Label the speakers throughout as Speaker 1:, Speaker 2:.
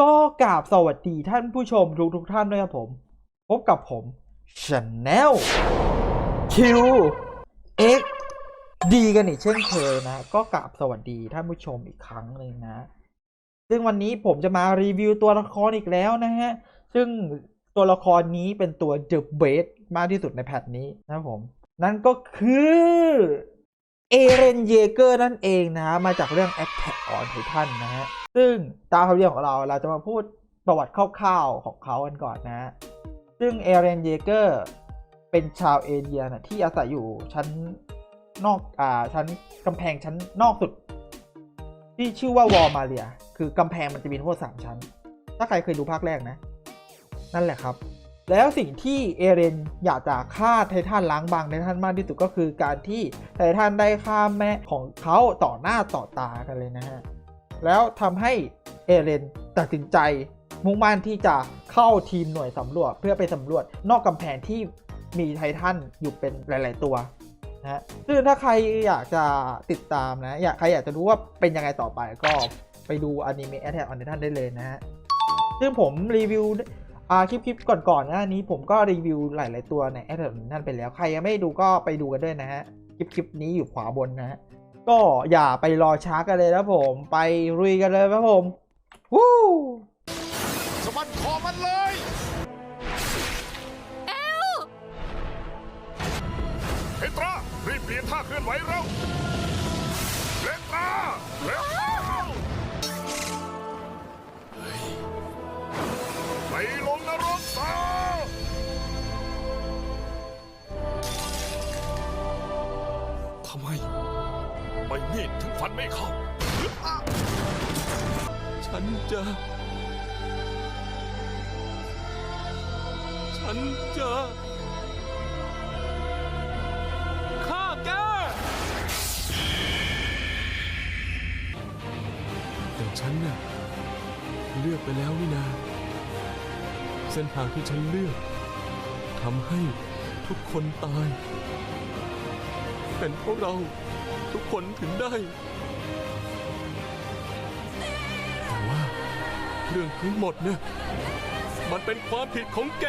Speaker 1: ก็กราบสวัสดีท่านผู้ชมทุกทุกๆท่านด้วยครับผม พบกับผมช n แนลคิวเอ็กดีกันอีกเช่นเคยนะ ก็กราบสวัสดีท่านผู้ชมอีกครั้งหนึ่งนะ ซึ่งวันนี้ผมจะมารีวิวตัวละครอีกแล้วนะฮะ ซึ่งตัวละครนี้เป็นตัวเดอะเบสมากที่สุดในแพทนี้นะครับผม นั่นก็คือ เอเรนเยเกอร์นั่นเองนะมาจากเรื่อง Attack on Titan นะฮะ ซึ่งตามคำเรียกของเราเราจะมาพูดประวัติคร่าวๆของเขากันก่อนนะ ซึ่งเอเรนเยเกอร์เป็นชาวเอเดียนะที่อาศัยอยู่ชั้นนอกอ่าชั้นกำแพงชั้นนอกสุด ที่ชื่อว่าวอลมาเรีย คือกำแพงมันจะมีทั้งหมดสามชั้น ถ้าใครเคยดูภาคแรกนะ นั่นแหละครับ แล้วสิ่งที่เอเรนอยากจะฆ่าไททันล้างบางไททันมากที่สุดก็คือการที่ไททันได้ฆ่าแม่ของเขาต่อหน้าต่อตากันเลยนะฮะ แล้วทำให้เอเรนตัดสินใจมุ่งมั่นที่จะเข้าทีมหน่วยสำรวจเพื่อไปสำรวจนอกกำแพงที่มีไททันอยู่เป็นหลาย ๆ ตัวนะฮะซึ่งถ้าใครอยากจะติดตามนะ อยากใครอยากจะรู้ว่าเป็นยังไงต่อไปก็ไปดูอนิเมะ Attack on Titan ได้เลยนะฮะ ซึ่งผมรีวิว อ่าคลิปคลิปก่อนๆหน้านี้ผมก็รีวิวหลายๆตัวใน Attack on Titan ไปแล้วใครยังไม่ดูก็ไปดูกันด้วยนะฮะคลิปคลิปนี้อยู่ขวาบนนะฮะก็อย่าไปรอช้ากันเลยนะผมไปรุยกันเลยครับผมวู้
Speaker 2: สะบัดคอมันเลยเอลเพตรารีบเปลี่ยนท่าเคลื่อนไหวเร็ว ลงนรกซะทำไมใบมีดถึงฟันไม่เข้า
Speaker 3: ฉันจะ ฉันจะฆ่าแกแต่ฉันน่ะ เลือกไปแล้วนี่นา เส้นทางที่ฉันเลือกทำให้ทุกคนตาย เป็นเพราะเราทุกคนถึงได้ แต่ว่าเรื่องทั้งหมดเนี่ยมันเป็นความผิดของแก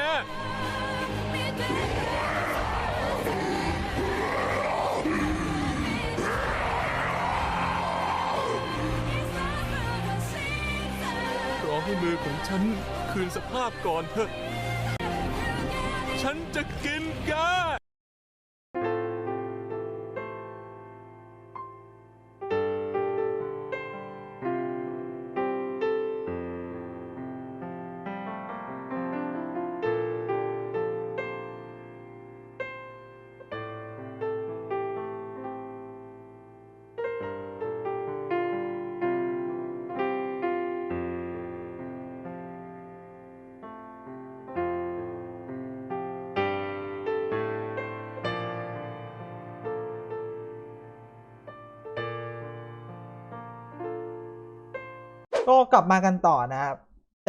Speaker 3: รอให้มือของฉัน คืนสภาพก่อนเถอะ ฉันจะกินแก
Speaker 1: ก็กลับมากันต่อนะครับ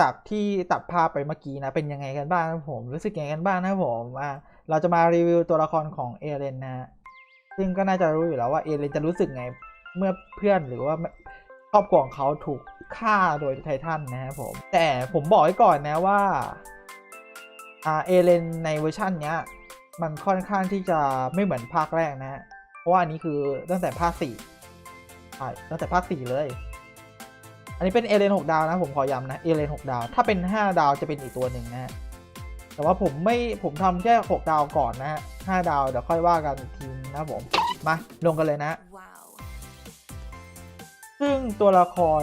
Speaker 1: จากที่ตัดภาพไปเมื่อกี้นะ เป็นยังไงกันบ้างครับผม รู้สึกยังไงกันบ้างนะผมอ่าเราจะมารีวิวตัวละครของเอเลนนะ ซึ่งก็น่าจะรู้อยู่แล้วว่าเอเลนจะรู้สึกไงเมื่อเพื่อนหรือว่าครอบครัวของเขาถูกฆ่าโดยไททันนะครับผม แต่ผมบอกไว้ก่อนนะว่าอ่าเอเลนในเวอร์ชันเนี้ย มันค่อนข้างที่จะไม่เหมือนภาคแรกนะฮะเพราะว่าอันนี้คือตั้งแต่ภาคสี่ใช่ตั้งแต่ภาคสี่เลย อันนี้เป็นเอเลน6ดาวนะผมขอย้ำนะเอเลน6ดาว ถ้าเป็น5ดาวจะเป็นอีกตัวหนึ่งนะฮะแต่ว่าผมไม่ผมทำแค่6ดาวก่อนนะฮะ5ดาวเดี๋ยวค่อยว่ากันทีนะผมมาลงกันเลยนะ ซึ่งตัวละคร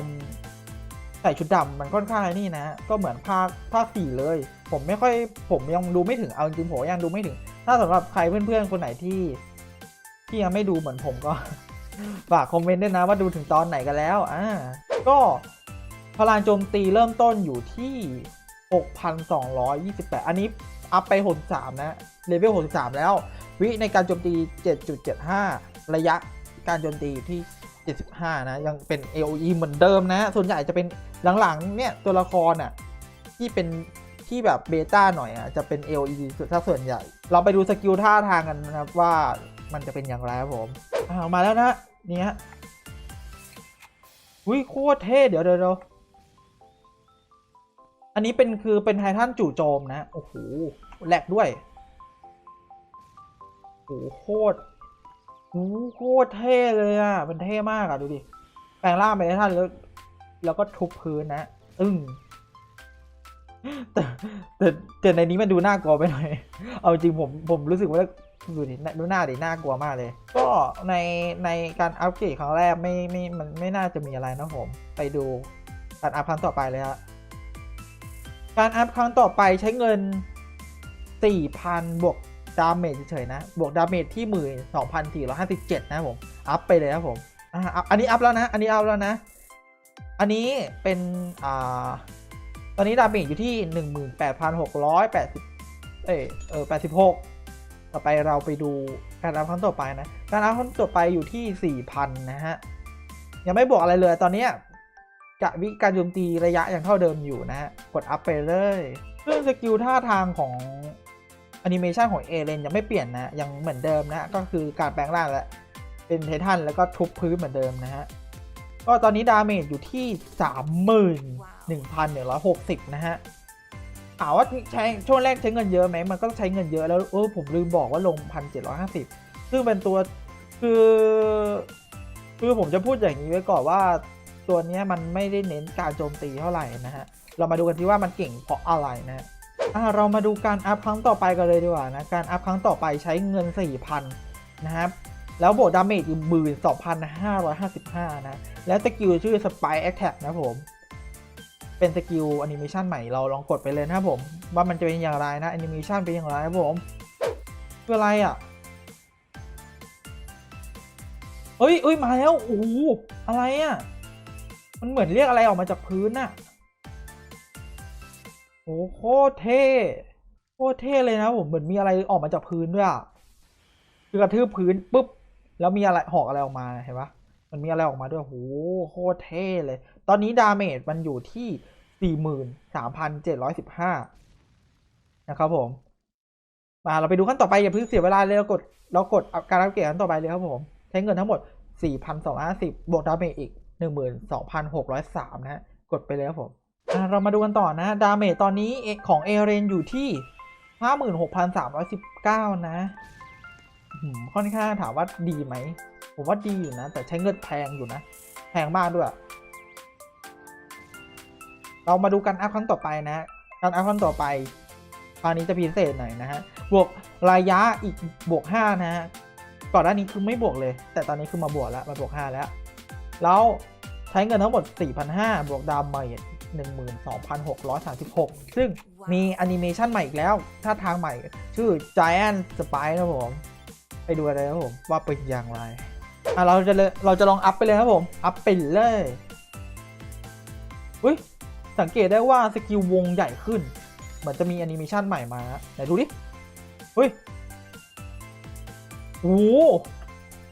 Speaker 1: ใส่ชุดดำมันค่อนข้างไอ้นี่นะ ก็เหมือนภาคภาคสี่เลย ผมไม่ค่อยผมยังดูไม่ถึงเอาจริงๆผมยังดูไม่ถึง ถ้าสำหรับใครเพื่อนๆคนไหนที่ที่ยังไม่ดูเหมือนผมก็ ฝากคอมเมนต์ด้วยนะว่าดูถึงตอนไหนกันแล้วอ่าก็พลังโจมตีเริ่มต้นอยู่ที่ 6,228 อันนี้อัพไป 63 นะ เลเวล 63 แล้ว วิในการโจมตี 7.75 ระยะการโจมตีอยู่ที่ 75 นะ ยังเป็น AOE เหมือนเดิมนะ ส่วนใหญ่จะเป็นหลังๆ เนี่ย ตัวละครอะที่เป็นที่แบบเบต้าหน่อยอะจะเป็น AOE ถ้าส่วนใหญ่ เราไปดูสกิลท่าทางกันนะครับว่า มันจะเป็นอย่างไรครับผมอ่ามาแล้วนะนี่ฮะอุ้ยโคตรเท่เดี๋ยวเดี๋ยวอันนี้เป็นคือเป็นไททันจู่โจมนะ โอ้โหแหลกด้วยโอ้โหโคตรโอ้โหโคตรเท่เลยอะมันเท่มากอะดูดิ แปลงร่างเป็นไททันแล้วแล้วก็ทุบพื้นนะอึ้งแต่แต่แต่ในนี้มันดูน่ากลัวไปหน่อย เอาจริงผมผมรู้สึกว่า ดูดิดูหน้าดิน่ากลัวมากเลย ก็ในในการอัปเกรดครั้งแรกไม่ไม่มันไม่น่าจะมีอะไรนะผม ไปดูการอัพครั้งต่อไปเลยฮะการอัพครั้งต่อไปใช้เงิน 4,000 บวกดาเมจเฉยๆนะ บวกดาเมจที่หมื่นสองพันสี่ร้อยห้าสิบเจ็ดนะผม อัพไปเลยนะครับผมอ่าอันนี้อัพแล้วนะ อันนี้อัพแล้วนะ อันนี้เป็นอ่าตอนนี้ดาเมจอยู่ที่หนึ่งหมื่นแปดพันหกร้อยแปดสิบเอยเออแปดสิบหก ต่อไปเราไปดูการอัพครั้งต่อไปนะ การอัพครั้งต่อไปอยู่ที่สี่พันนะฮะ ยังไม่บวกอะไรเลยตอนนี้กะวิการโจมตีระยะยังเท่าเดิมอยู่นะฮะ กดอัพไปเลยซึ่งสกิลท่าทางของแอนิเมชันของเอเลนยังไม่เปลี่ยนนะ ยังเหมือนเดิมนะ ก็คือการแปลงร่างและเป็นไททันแล้วก็ทุบพื้นเหมือนเดิมนะฮะ ก็ตอนนี้ดาเมจอยู่ที่ 31,160 นะฮะ ถามว่าใช้ช่วงแรกใช้เงินเยอะไหมมันก็ใช้เงินเยอะแล้วเออผมลืมบอกว่าลง 1,750 ซึ่งเป็นตัวคือคือผมจะพูดอย่างนี้ไว้ก่อนว่าตัวนี้มันไม่ได้เน้นการโจมตีเท่าไหร่นะฮะ เรามาดูกันที่ว่ามันเก่งเพราะอะไรนะอะเรามาดูการอัพครั้งต่อไปกันเลยดีกว่านะการอัพครั้งต่อไปใช้เงิน 4,000 นะครับแล้วโบดาเมจอีกหมื่นสองพันห้าร้อยห้าสิบห้านะ แล้วสกิลชื่อ Spike Attack นะผม เป็นสกิลแอนิเมชันใหม่เราลองกดไปเลยนะครับผมว่ามันจะเป็นอย่างไรนะแอนิเมชันเป็นอย่างไรครับผมคืออะไรอะเฮ้ยเอ้ยมาแล้วโอ้โหอะไรอะมันเหมือนเรียกอะไรออกมาจากพื้นน่ะโอ้โคตรเท่โคตรเท่เลยนะผมเหมือนมีอะไรออกมาจากพื้นด้วยอะคือกระทืบพื้นปุ๊บแล้วมีอะไรหอกอะไรออกมาเห็นปะมันมีอะไรออกมาด้วยโหโคตรเท่เลย ตอนนี้ดาเมจมันอยู่ที่ 43,715 นะครับผม มาเราไปดูขั้นต่อไปอย่าเพิ่งเสียเวลาเลยเรากดเรากดการอัปเกรดขั้นต่อไปเลยครับผม ใช้เงินทั้งหมด 4,250 บวกดาเมจอีก 12,603 นะฮะ กดไปเลยครับผม เรามาดูกันต่อนะดาเมจตอนนี้ของเอเรนอยู่ที่ 56,319 นะอืมค่อนข้างถามว่าดีไหม ผมว่าดีอยู่นะ แต่ใช้เงินแพงอยู่นะ แพงมากด้วย เรามาดูกันอัพครั้งต่อไปนะการอัพครั้งต่อไปคราวนี้จะพิเศษหน่อยนะฮะ บวกระยะอีกบวก 5 นะฮะ ก่อนหน้านี้คือไม่บวกเลย แต่ตอนนี้คือมาบวกแล้วมาบวก 5 แล้ว แล้วใช้เงินทั้งหมด 4,500 บวกดาวเมจ12,636 ซึ่งมีแอนิเมชันใหม่อีกแล้ว ท่าทางใหม่ ชื่อ Giant Spike นะผม ไปดูอะไรครับผม ว่าเป็นอย่างไร อะเราจะเลยเราจะลองอัพไปเลยครับผม อัพไปเลย อุ้ย สังเกตได้ว่าสกิลวงใหญ่ขึ้น เหมือนจะมีแอนิเมชันใหม่มาไหนดูดิอุ้ยโอ้โห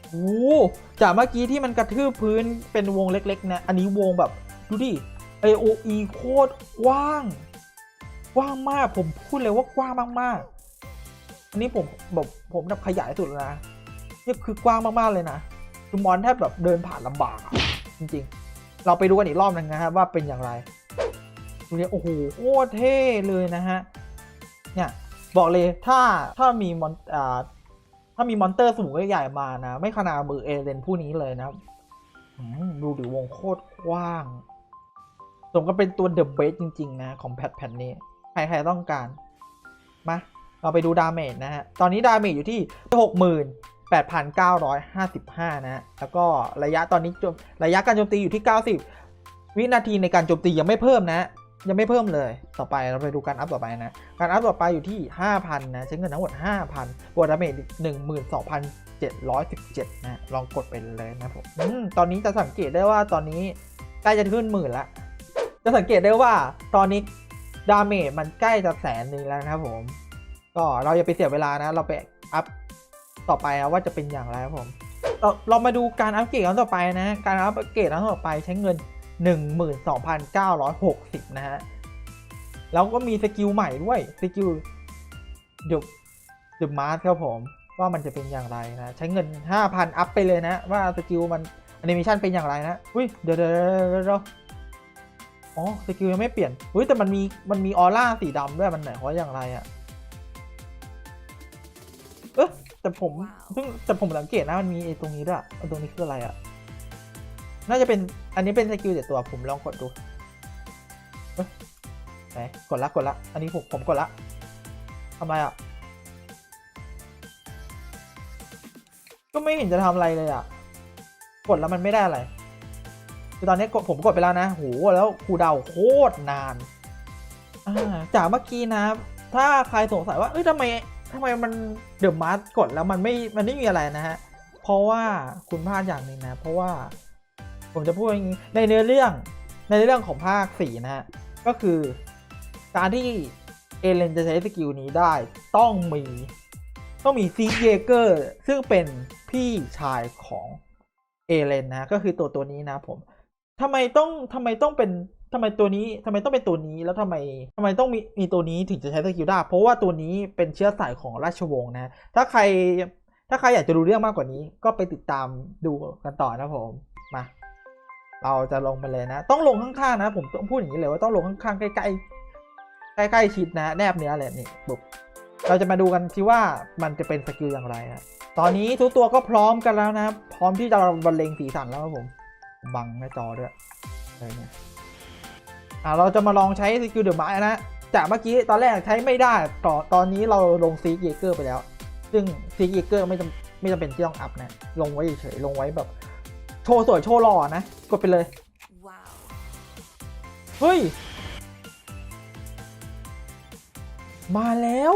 Speaker 1: โอ้โหจากเมื่อกี้ที่มันกระทืบพื้นเป็นวงเล็กๆนะ อันนี้วงแบบ ดูดิ AOE โคตรกว้าง กว้างมากผมพูดเลยว่ากว้างมากๆ อันนี้ผมแบบผมแบบขยายสุดแล้วนะนี่คือกว้างมากๆเลยนะ คือมอนแทบแบบเดินผ่านลำบากอะจริงๆ เราไปดูกันอีกรอบหนึงนะครับว่าเป็นอย่างไร เนี่ยโอ้โหโคตรเท่เลยนะฮะ เนี่ย บอกเลยถ้าถ้ามีมอนอ่าถ้ามีมอนเตอร์สูงใหญ่มานะ ไม่ขนาดมือเอเลนผู้นี้เลยนะดูดิวงโคตรกว้าง สมก็เป็นตัวเดอะเบสจริง ๆ นะ ของแพทแผ่นนี้ ใคร ๆ ต้องการ มาเราไปดูดาเมจนะฮะ ตอนนี้ดาเมจอยู่ที่ 68,955 นะฮะ แล้วก็ระยะตอนนี้จมระยะการโจมตีอยู่ที่ 90 วินาทีในการโจมตียังไม่เพิ่มนะ ยังไม่เพิ่มเลยต่อไปเราไปดูการอัพต่อไปนะ การอัพต่อไปอยู่ที่ 5,000 นะใช้เงินทั้งหมด 5,000บวกดาเมจอีก12,717 นะ ลองกดไปเลยนะผมอมตอนนี้จะสังเกตได้ว่าตอนนี้ใกล้จะขึ้นหมื่นละ จะสังเกตได้ว่าตอนนี้ดาเมจมันใกล้จะแสนหนึ่งแล้วนะครับผม ก็เราอย่าไปเสียเวลานะ เราไปอัพต่อไปนะว่าจะเป็นอย่างไรครับผมเราเรามาดูการอัปเกรดครั้งต่อไปนะ การอัปเกรดครั้งต่อไปใช้เงิน 12,960 นะฮะ แล้วก็มีสกิลใหม่ด้วย สกิลเดี๋ยวเดี๋ยวมาร์ครับผม ว่ามันจะเป็นอย่างไรนะ ใช้เงิน 5,000 อัพไปเลยนะ ว่าสกิลมันแอนิเมชันเป็นอย่างไรนะอุ้ยเดี๋ยวเดี๋ยวเดี๋ยวอ๋อสกิลยังไม่เปลี่ยนเฮ้ยแต่มันมีมันมีออร่าสีดำด้วยมันไหนว่าอย่างไรอะเอ๊ะแต่ผมเพิ่งแต่ผมสังเกตนะมันมีไอ้ตรงนี้ด้วยตรงนี้คืออะไรอะ น่าจะเป็นอันนี้เป็นสกิลเด็ดตัวผมลองกดดูไหนกดละกดละ อันนี้ผมผมกดละทำไมอะ ก็ไม่เห็นจะทำอะไรเลยอะ กดแล้วมันไม่ได้อะไรคือตอนนี้กดผมกดไปแล้วนะโหแล้วครูเดาโคตรนานอ่าจากเมื่อกี้นะ ถ้าใครสงสัยว่าเอ้ยทำไมทำไมมันเดอะมาร์กดแล้วมันไม่มันไม่มีอะไรนะฮะ เพราะว่าคุณพลาดอย่างหนึ่งนะ เพราะว่า ผมจะพูดอย่างนี้ในเนื้อเรื่องในเรื่องของภาคสี่นะฮะ ก็คือการที่เอเลนจะใช้สกิลนี้ได้ต้องมีต้องมีซีเยเกอร์ซึ่งเป็นพี่ชายของเอเลนนะก็คือตัวตัวนี้นะผมทำไมต้องทำไมต้องเป็นทำไมตัวนี้ทำไมต้องเป็นตัวนี้แล้วทำไมทำไมต้องมีมีตัวนี้ถึงจะใช้สกิลได้เพราะว่าตัวนี้เป็นเชื้อสายของราชวงศ์นะถ้าใครถ้าใครอยากจะรู้เรื่องมากกว่านี้ ก็ไปติดตามดูกันต่อนะผมมา เราจะลงไปเลยนะ ต้องลงข้างๆนะ ผมต้องพูดอย่างนี้เลยว่าต้องลงข้างๆใกล้ๆใกล้ๆชิดนะ แนบเนื้อเลยนี่ปุ๊บเราจะมาดูกันที่ว่ามันจะเป็นสกิลอย่างไรนะตอนนี้ทุกตัวก็พร้อมกันแล้วนะพร้อมที่จะบรรเลงสีสันแล้วครับผม บังหน้าจอด้วยอะไรเนี่ยอ่าเราจะมาลองใช้สกิลเดอะไม้นะจากเมื่อกี้ตอนแรกใช้ไม่ได้ต่อตอนนี้เราลงซีกเยเกอร์ไปแล้ว ซึ่งซีกเยเกอร์ไม่จำไม่จำเป็นที่ต้องอัพนะ ลงไว้เฉยๆลงไว้แบบ โชว์สวยโชว์หล่อนะ กดไปเลย เฮ้ย มาแล้ว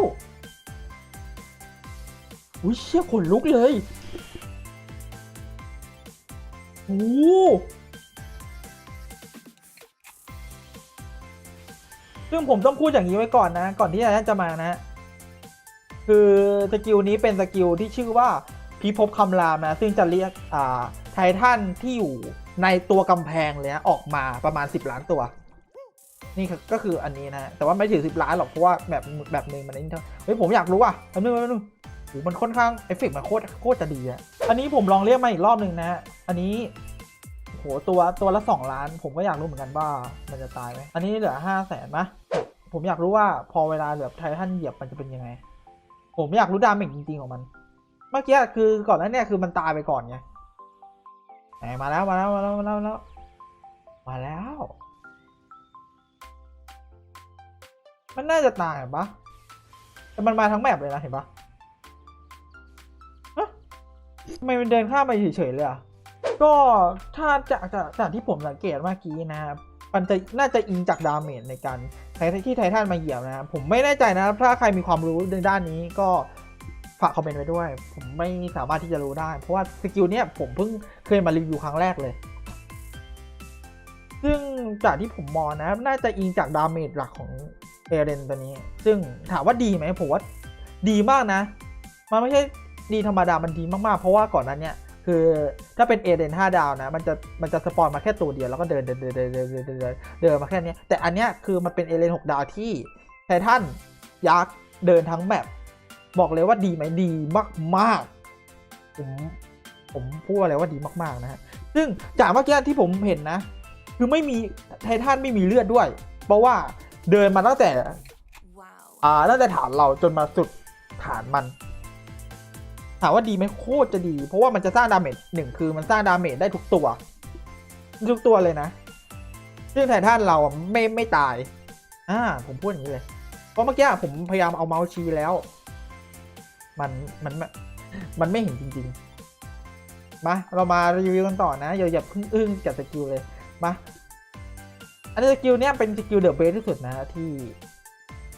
Speaker 1: อุ้ยเชี่ยขนลุกเลยโอ้ซึ่งผมต้องพูดอย่างนี้ไว้ก่อนนะ ก่อนที่อาจารย์จะมานะ คือสกิลนี้เป็นสกิลที่ชื่อว่าพิภพคำรามนะ ซึ่งจะเรียกอ่า ไททันที่อยู่ในตัวกำแพงเลยนะออกมาประมาณ 10 ล้านตัว นี่ก็คืออันนี้นะแต่ว่าไม่ถึง 10 ล้านหรอกเพราะว่าแบบแบบหนึ่งมันนี่เท่าเฮ้ยผมอยากรู้อะแป๊บนึงแป๊บนึงโหมันค่อนข้างเอฟเฟกต์มันโคตรโคตรจะดีอะอันนี้ผมลองเรียกมาอีกรอบหนึ่งนะ อันนี้โหตัวตัวละ 2 ล้าน ผมก็อยากรู้เหมือนกันว่ามันจะตายไหมอันนี้เหลือ5 0 0แสนมะผมอยากรู้ว่าพอเวลาแบบไททันเหยียบมันจะเป็นยังไง ผมอยากรู้ดาเมจจริงๆของมัน เมื่อกี้คือก่อนหน้านี้คือมันตายไปก่อนไง ไหนมาแล้วมาแล้วมาแล้วมาแล้วมาแล้ว มาแล้ว มันน่าจะตายปะแต่มันมาทั้งแมปเลยนะเห็นปะทำไมมันเดินข้ามไปเฉยๆเลยอะ ก็ถ้าจากจากจากที่ผมสังเกตเมื่อกี้นะครับมันจะน่าจะอิงจากดาเมจในการใช้ที่ไททันมาเหยียบนะครับผมไม่แน่ใจนะ ถ้าใครมีความรู้ในด้านนี้ก็ ฝากคอมเมนต์ไว้ด้วย ผมไม่สามารถที่จะรู้ได้ เพราะว่าสกิลเนี้ยผมเพิ่งเคยมารีวิวครั้งแรกเลย ซึ่งจากที่ผมมองนะ น่าจะอิงจากดาเมจหลักของเอเรนตัวนี้ ซึ่งถามว่าดีไหมผมว่าดีมากนะ มันไม่ใช่ดีธรรมดา มันดีมากๆ เพราะว่าก่อนนั้นเนี่ย คือถ้าเป็นเอเดนห้าดาวนะ มันจะมันจะสปอนมาแค่ตัวเดียวแล้วก็เดินเดินเดินเดินเดินเดินเดินมาแค่นี้แต่อันเนี้ยคือมันเป็นเอเดนหกดาวที่ไททันยักษ์เดินทั้งแมป บอกเลยว่าดีไหมดีมากๆ ผมผมพูดเลยว่าดีมากๆนะฮะ ซึ่งจากเมื่อกี้ที่ผมเห็นนะ คือไม่มีไททันไม่มีเลือดด้วย เพราะว่าเดินมาตั้งแต่
Speaker 4: Wow.
Speaker 1: อ่าตั้งแต่ฐานเราจนมาสุดฐานมัน ถามว่าดีไหมโคตรจะดี เพราะว่ามันจะสร้างดาเมจหนึ่งคือมันสร้างดาเมจได้ทุกตัว ทุกตัวเลยนะซึ่งไททันเราอะไม่ไม่ตาย อ่า ผมพูดอย่างนี้เลย เพราะเมื่อกี้ผมพยายามเอาเมาส์ชี้แล้ว มันมันมันไม่เห็นจริงๆ มาเรามารีวิวกันต่อนะอย่าอย่าพิ่งอึ้งกับสกิลเลยมาอันนี้สกิลเนี้ยเป็นสกิลเดอะเบสที่สุดนะที่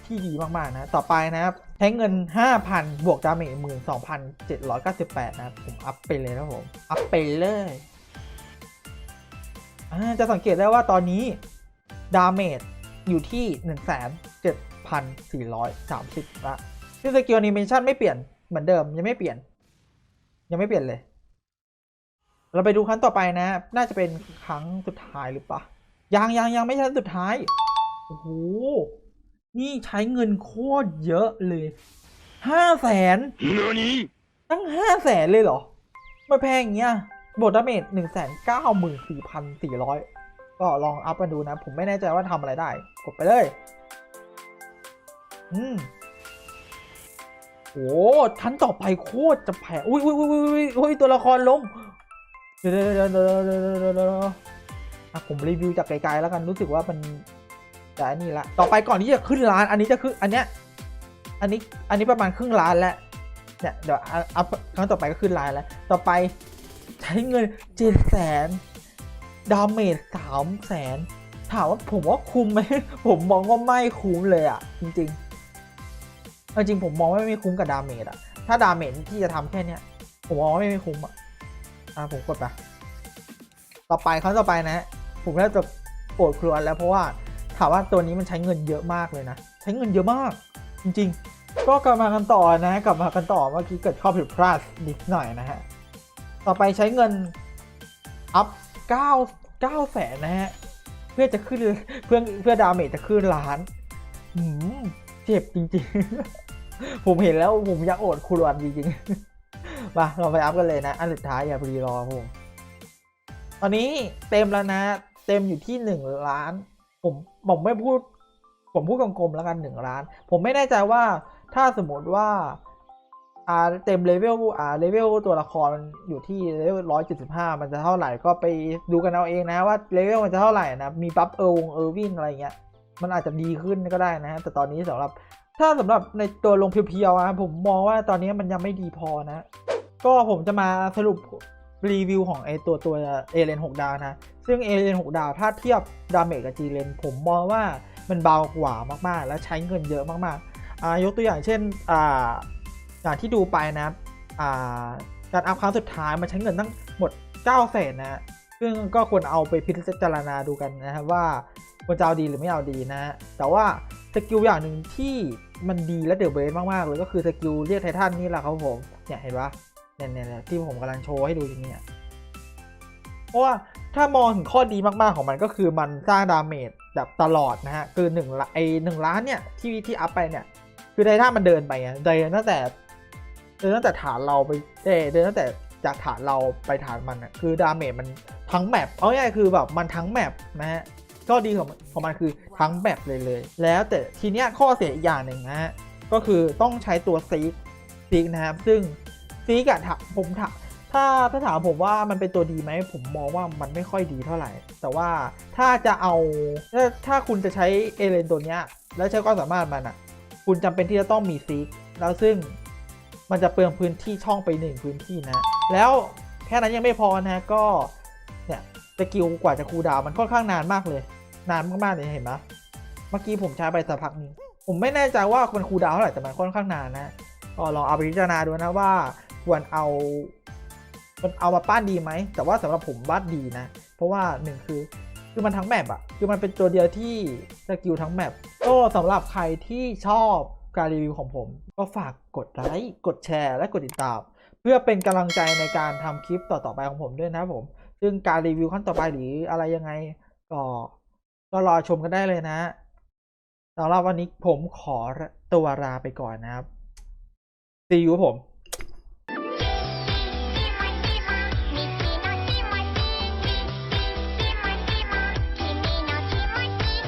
Speaker 1: ที่ดีมากๆนะ ต่อไปนะครับใช้เงิน 5,000 บวกดาเมจ12,798 นะครับผมอัพไปเลยนะผม อัพไปเลยจะสังเกตได้ว่าตอนนี้ดาเมจอยู่ที่ 17,430ละ ซึ่งสกิลแอนิเมชันไม่เปลี่ยนเหมือนเดิมยังไม่เปลี่ยน ยังไม่เปลี่ยนเลย เราไปดูครั้งต่อไปนะ น่าจะเป็นครั้งสุดท้ายหรือปะยังยังยังไม่ใช่ครั้งสุดท้ายโอ้โหนี่ใช้เงินโคตรเยอะเลยห้าแสน
Speaker 2: 何
Speaker 1: ตั้งห้าแสนเลยเหรอไม่แพงอย่างเงี้ยบทดาเมจหนึ่งแสนเก้าหมื่นสี่พันสี่ร้อยก็ลองอัพกันดูนะ ผมไม่แน่ใจว่าทำอะไรได้ กดไปเลย อืม โอ้ชั้นต่อไปโคตรจะแพ้อุ้ยอุ้ยอุ้ยอุ้ยอุ้ยอุ้ยตัวละครล้มเดี๋ยวเดี๋ยวเดี๋ยวเดี๋ยวเดี๋ยวเดี๋ยวเดี๋ยวอะผมรีวิวจากไกลๆแล้วกันรู้สึกว่ามันจะอันนี่ละต่อไปก่อนที่จะขึ้นร้าน อันนี้จะขึ้นอันเนี้ยอันนี้อันนี้ประมาณครึ่งล้านแล้วเนี่ยเดี๋ยวอัพอัพครั้งต่อไปก็ขึ้นล้านแล้ว ต่อไปใช้เงินเจ็ดแสนดาเมจสามแสนถามว่าผมว่าคุ้มไหมผมมองว่าไม่คุ้มเลยอะ จริง ๆ เอาจริงผมมองว่าไม่คุ้มกับดาเมจอะถ้าดาเมจที่จะทำแค่เนี้ย ผมมองว่าไม่คุ้มอะอะผมกดไปต่อไปครั้งต่อไปนะ ผมน่าจะโกรธครัวแล้วเพราะว่าถามว่าตัวนี้มันใช้เงินเยอะมากเลยนะ ใช้เงินเยอะมาก จริง ๆ ก็กลับมากันต่อนะกลับมากันต่อเมื่อกี้เกิดข้อผิดพลาดนิดหน่อยนะฮะต่อไปใช้เงินอัพ9 9แสนนะฮะเพื่อจะขึ้นเพื่อเพื่อดาเมจจะขึ้นล้านหืม เจ็บจริงๆ ผมเห็นแล้วผมอยากโอดครวญจริงๆ มาเราไปอัพกันเลยนะ อันสุดท้ายอย่ารีรอผมตอนนี้เต็มแล้วนะ เต็มอยู่ที่หนึ่งล้าน ผมผมไม่พูด ผมพูดกลมๆแล้วกันหนึ่งล้าน ผมไม่แน่ใจว่าถ้าสมมติว่าอ่าเต็มเลเวลอ่าเลเวลตัวละครอยู่ที่เลเวลร้อยเจ็ดสิบห้ามันจะเท่าไหร่ก็ไปดูกันเอาเองนะว่าเลเวลมันจะเท่าไหร่นะมีบัฟเออวงเออร์วิ่งอะไรเงี้ย มันอาจจะดีขึ้นก็ได้นะฮะแต่ตอนนี้สำหรับถ้าสำหรับในตัวลงเพียวๆอะผมมองว่าตอนนี้มันยังไม่ดีพอนะ ก็ผมจะมาสรุปรีวิวของไอตัวตัวเอเลน6ดาวนะ ซึ่งเอเลน6ดาวถ้าเทียบดาเมจกับจีเลนผมมองว่ามันเบากว่ามากๆ และใช้เงินเยอะมากๆอ่ายกตัวอย่างเช่นอ่าอย่างที่ดูไปนะอ่าการอัพครั้งสุดท้ายมันใช้เงินตั้งหมด9แสนนะซึ่งก็ควรเอาไปพิจารณาดูกันนะครับว่า ควรจะเอาดีหรือไม่เอาดีนะฮะแต่ว่าสกิลอย่างหนึ่งที่มันดีและเดือะเบสมากๆเลยก็คือสกิลเรียกไททันนี่แหละครับผมเนี่ยเห็นปะเนี่ยเนี่ยเนี่ยที่ผมกำลังโชว์ให้ดูอย่างเนี้ยเพราะว่าถ้ามองถึงข้อดีมากๆของมันก็คือมันสร้างดาเมจแบบตลอดนะฮะคือหนึ่งละไอหนึ่งล้านเนี่ยที่ที่อัพไปเนี่ยคือไททันมันเดินไปไงเดินตั้งแต่เดินตั้งแต่ฐานเราไปเดินตั้งแต่จากฐานเราไปฐานมันอะคือดาเมจมันทั้งแมปเอาง่ายๆคือแบบมันทั้งแมปนะฮะ ก็ดีของมันของมันคือทั้งแมปเลยเลย แล้วแต่ทีเนี้ยข้อเสียอีกอย่างหนึ่งนะฮะก็คือต้องใช้ตัวซีกซีกนะครับ ซึ่งซีกอะผมถามถ้าถ้าถามผมว่ามันเป็นตัวดีไหมผมมองว่ามันไม่ค่อยดีเท่าไหร่ แต่ว่าถ้าจะเอาถ้าถ้าคุณจะใช้เอเลนตัวเนี้ยแล้วใช้ความสามารถมันอะคุณจำเป็นที่จะต้องมีซีกแล้วซึ่งมันจะเปลืองพื้นที่ช่องไปหนึ่งพื้นที่นะ แล้วแค่นั้นยังไม่พอนะก็เนี่ยสกิลกว่าจะคูลดาวมันค่อนข้างนานมากเลย นานมากๆเลยเห็นไหมเมื่อกี้ผมใช้ไปสักพักนึงผมไม่แน่ใจว่ามันคูดาวเท่าไหร่แต่มันค่อนข้างนานนะก็ลองเอาไปพิจารณาดูนะว่าควรเอามันเอามาปั้นดีไหม แต่ว่าสำหรับผมวาดดีนะ เพราะว่าหนึ่งคือคือมันทั้งแมปอะคือมันเป็นตัวเดียวที่สกิลทั้งแมปก็สำหรับใครที่ชอบการรีวิวของผม ก็ฝากกดไลค์กดแชร์ และกดติดตาม เพื่อเป็นกำลังใจในการทำคลิปต่อๆไปของผมด้วยนะผม ซึ่งการรีวิวขั้นต่อไปหรืออะไรยังไงก็ ก็รอชมกันได้เลยนะสำหรับวันนี้ผมขอตัวลาไปก่อนนะครับซีอยู่ผม